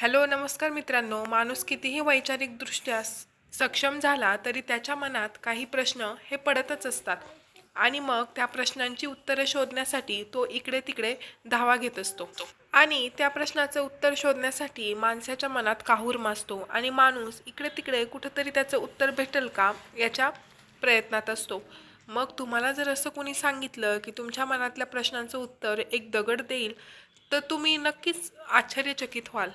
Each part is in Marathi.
हॅलो नमस्कार मित्रांनो. माणूस कितीही वैचारिकदृष्ट्या सक्षम झाला तरी त्याच्या मनात काही प्रश्न हे पडतच असतात. आणि मग त्या प्रश्नांची उत्तरं शोधण्यासाठी तो इकडे तिकडे धावा घेत असतो. आणि त्या प्रश्नाचं उत्तर शोधण्यासाठी माणसाच्या मनात काहूर माजतो आणि माणूस इकडे तिकडे कुठंतरी त्याचं उत्तर भेटेल का याच्या प्रयत्नात असतो. मग तुम्हाला जर असं कोणी सांगितलं की तुमच्या मनातल्या प्रश्नांचं उत्तर एक दगड देईल तर तुम्ही नक्कीच आश्चर्यचकित व्हाल.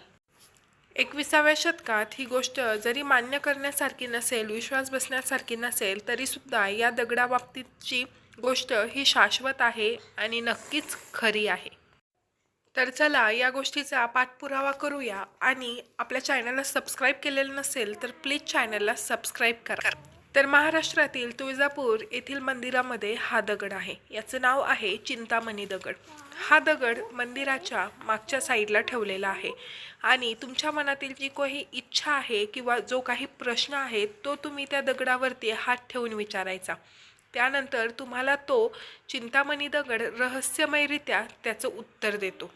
एकविसाव्या शतकात ही गोष्ट जरी मान्य करण्यासारखी नसेल विश्वास बसण्यासारखी नसेल तरीसुद्धा या दगडाबाबतीतची गोष्ट ही शाश्वत आहे आणि नक्कीच खरी आहे. तर चला या गोष्टीचा पाठपुरावा करूया आणि आपल्या चॅनलला सबस्क्राईब केलेलं नसेल तर प्लीज चॅनलला सबस्क्राईब करा. तर महाराष्ट्रातील तुळजापूर येथील मंदिरामध्ये हा दगड आहे. याचं नाव आहे चिंतामणी दगड. हा दगड मंदिराच्या मागच्या साईडला ठेवलेला आहे. आणि तुमच्या मनातील जी काही इच्छा आहे किंवा जो काही प्रश्न आहे तो तुम्ही त्या दगडावरती हात ठेवून विचारायचा. त्यानंतर तुम्हाला तो चिंतामणी दगड रहस्यमयरित्या त्याचं उत्तर देतो.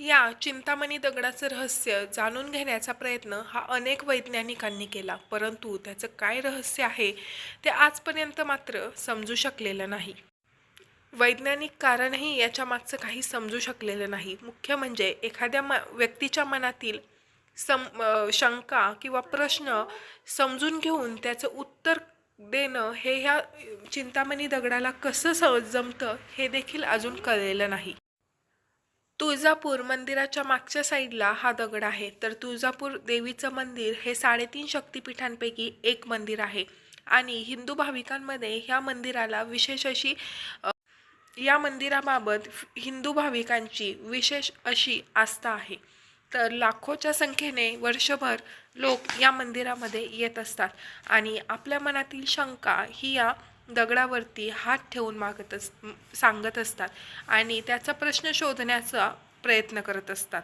या चिंतामणी दगडाचं रहस्य जाणून घेण्याचा प्रयत्न हा अनेक वैज्ञानिकांनी केला परंतु त्याचं काय रहस्य आहे ते आजपर्यंत मात्र समजू शकलेलं नाही. वैज्ञानिक कारणही याच्या मागचं काही समजू शकलेलं नाही. मुख्य म्हणजे एखाद्या म व्यक्तीच्या मनातील सम शंका किंवा प्रश्न समजून घेऊन त्याचं उत्तर देणं हे ह्या चिंतामणी दगडाला कसं स जमतं हे देखील अजून कळलेलं नाही. तुळजापूर मंदिराच्या मागच्या साईडला हा दगड आहे. तर तुळजापूर देवीचं मंदिर हे साडेतीन शक्तिपीठांपैकी एक मंदिर आहे. आणि हिंदू भाविकांमध्ये ह्या मंदिराला विशेष अशी या मंदिराबाबत हिंदू भाविकांची विशेष अशी आस्था आहे. तर लाखोच्या संख्येने वर्षभर लोक या मंदिरामध्ये येत असतात. आणि आपल्या मनातील शंका ही या दगडावरती हात ठेवून मागत अस सांगत असतात आणि त्याचा प्रश्न शोधण्याचा प्रयत्न करत असतात.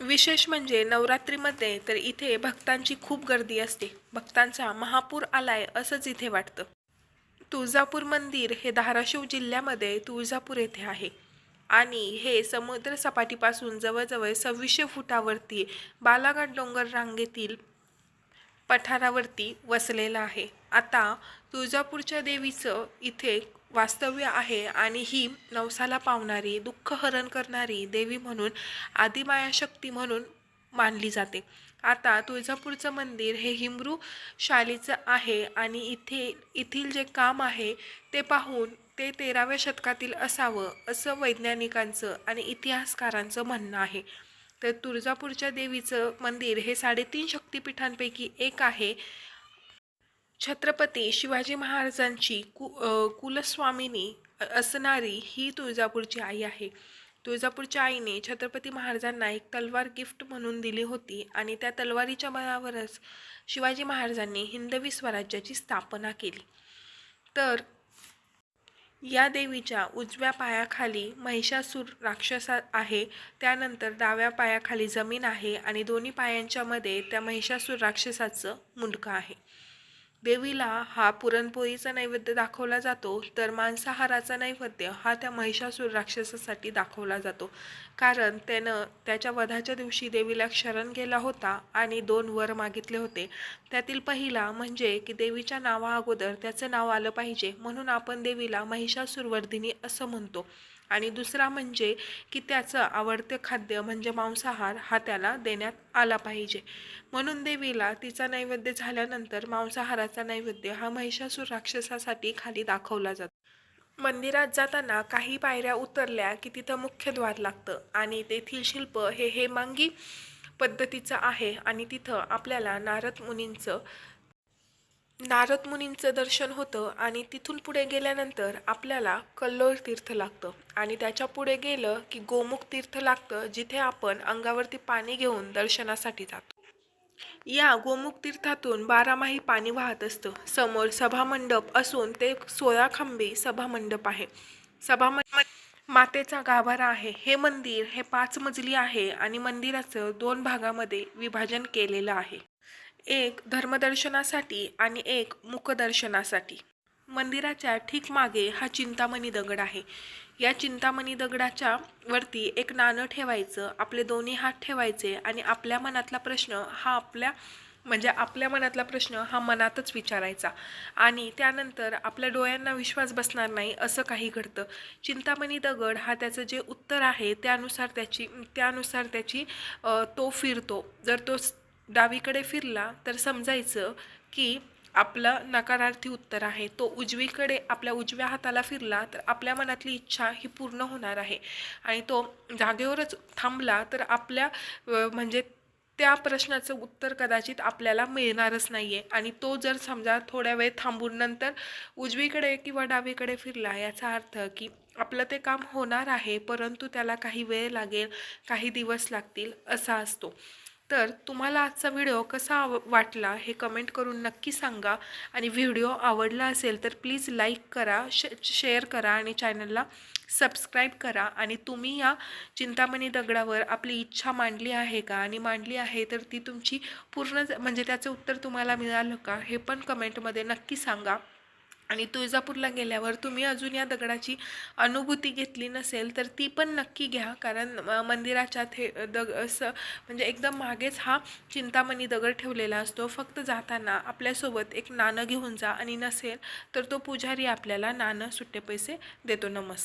विशेष म्हणजे नवरात्रीमध्ये तर इथे भक्तांची खूप गर्दी असते. भक्तांचा महापूर आलाय असंच इथे वाटतं. तुळजापूर मंदिर हे धाराशिव जिल्ह्यामध्ये तुळजापूर येथे आहे. आणि हे समुद्रसपाटीपासून जवळजवळ सव्वीसशे फुटावरती बालाघाट डोंगर रांगेतील पठारावरती वसलेलं आहे. आता तुळजापूरच्या देवीचं इथे वास्तव्य आहे आणि ही नवसाला पावणारी दुःख हरण करणारी देवी म्हणून आदिमाया शक्ती म्हणून मानली जाते. आता तुळजापूरचं मंदिर हे हिमरू शालीचं आहे आणि इथे येथील जे काम आहे ते पाहून ते तेराव्या शतकातील असावं असं वैज्ञानिकांचं आणि इतिहासकारांचं म्हणणं आहे. तर तुळजापूरच्या देवीचं मंदिर हे साडेतीन शक्तिपीठांपैकी एक आहे. छत्रपती शिवाजी महाराजांची कु कुलस्वामिनी असणारी ही तुळजापूरची आई आहे. तुळजापूरच्या आईने छत्रपती महाराजांना एक तलवार गिफ्ट म्हणून दिली होती आणि त्या तलवारीच्या बळावरच शिवाजी महाराजांनी हिंदवी स्वराज्याची स्थापना केली. तर या देवीच्या उजव्या पायाखाली महिषासूर राक्षसा आहे. त्यानंतर डाव्या पायाखाली जमीन आहे आणि दोन्ही पायांच्या मध्ये त्या महिषासूर राक्षसाचं मुंडकं आहे. देवीला हा पुरणपोळीचा नैवेद्य दाखवला जातो तर मांसाहाराचा नैवेद्य हा त्या महिषासूर राक्षसासाठी दाखवला जातो. कारण त्यानं त्याच्या वधाच्या दिवशी देवीला शरण गेला होता आणि दोन वर मागितले होते. त्यातील पहिला म्हणजे की देवीच्या नावा अगोदर त्याचं नाव आलं पाहिजे म्हणून आपण देवीला महिषासूरवर्धिनी असं म्हणतो. आणि दुसरा म्हणजे की त्याचं आवडते खाद्य म्हणजे मांसाहार हा त्याला देण्यात आला पाहिजे. म्हणून देवीला तिचा नैवेद्य झाल्यानंतर मांसाहाराचा नैवेद्य हा महिषासूर राक्षसासाठी खाली दाखवला जातो. मंदिरात जाताना काही पायऱ्या उतरल्या की तिथं मुख्य द्वार लागतं आणि तेथील शिल्प हे हेमांगी पद्धतीचं आहे आणि तिथं आपल्याला नारद मुनींचं नारद मुनींचं दर्शन होतं आणि तिथून पुढे गेल्यानंतर आपल्याला कल्लोळ तीर्थ लागतं. आणि त्याच्या पुढे गेलं की गोमुख तीर्थ लागतं जिथे आपण अंगावरती पाणी घेऊन दर्शनासाठी जातो. या गोमुख तीर्थातून बारामाही पाणी वाहत असतं. समोर सभामंडप असून ते सोळा खांबी सभामंडप आहे. सभामंडप मातेचा गाभारा आहे. हे मंदिर हे पाच मजली आहे आणि मंदिराचं दोन भागामध्ये विभाजन केलेलं आहे. एक धर्मदर्शनासाठी आणि एक मुखदर्शनासाठी. मंदिराच्या ठीक मागे हा चिंतामणी दगड आहे. या चिंतामणी दगडाच्या वरती एक नाणं ठेवायचं आपले दोन्ही हात ठेवायचे आणि आपल्या मनातला प्रश्न हा आपल्या म्हणजे आपल्या मनातला प्रश्न हा मनातच विचारायचा. आणि त्यानंतर आपल्या डोळ्यांना विश्वास बसणार नाही असं काही घडतं. चिंतामणी दगड हा त्याचं जे उत्तर आहे त्यानुसार त्याची त्यानुसार त्याची तो फिरतो. जर तो डावीकडे फिरला तर समजायचं की आपलं नकारार्थी उत्तर आहे. तो उजवीकडे आपल्या उजव्या हाताला फिरला तर आपल्या मनातली इच्छा ही पूर्ण होणार आहे. आणि तो जागेवरच थांबला तर आपल्या म्हणजे त्या प्रश्नाचं उत्तर कदाचित आपल्याला मिळणारच नाही आहे आणि तो जर समजा थोड्या वेळ थांबून नंतर उजवीकडे किंवा डावीकडे फिरला याचा अर्थ की आपलं ते काम होणार आहे परंतु त्याला काही वेळ लागेल काही दिवस लागतील असा असतो. तर तुम्हाला आजचा व्हिडिओ कसा आव वाटला हे कमेंट करून नक्की सांगा. आणि व्हिडिओ आवडला असेल तर प्लीज लाईक करा श शेअर करा आणि चॅनलला सबस्क्राईब करा. आणि तुम्ही या चिंतामणी दगडावर आपली इच्छा मांडली आहे का? आणि मांडली आहे तर ती तुमची पूर्ण ज- म्हणजे त्याचं उत्तर तुम्हाला मिळालं का? हे पण कमेंटमध्ये नक्की सांगा. आणि तुळजापूरला गेल्यावर तुम्ही अजून या दगडाची अनुभूती घेतली नसेल तर ती पण नक्की घ्या. कारण मंदिराच्या थे दग असं म्हणजे एकदम मागेच हा चिंतामणी दगड ठेवलेला असतो. फक्त जाताना आपल्यासोबत एक नाणं घेऊन जा आणि नसेल तर तो पुजारी आपल्याला नाणं सुट्टे पैसे देतो. नमस्कार.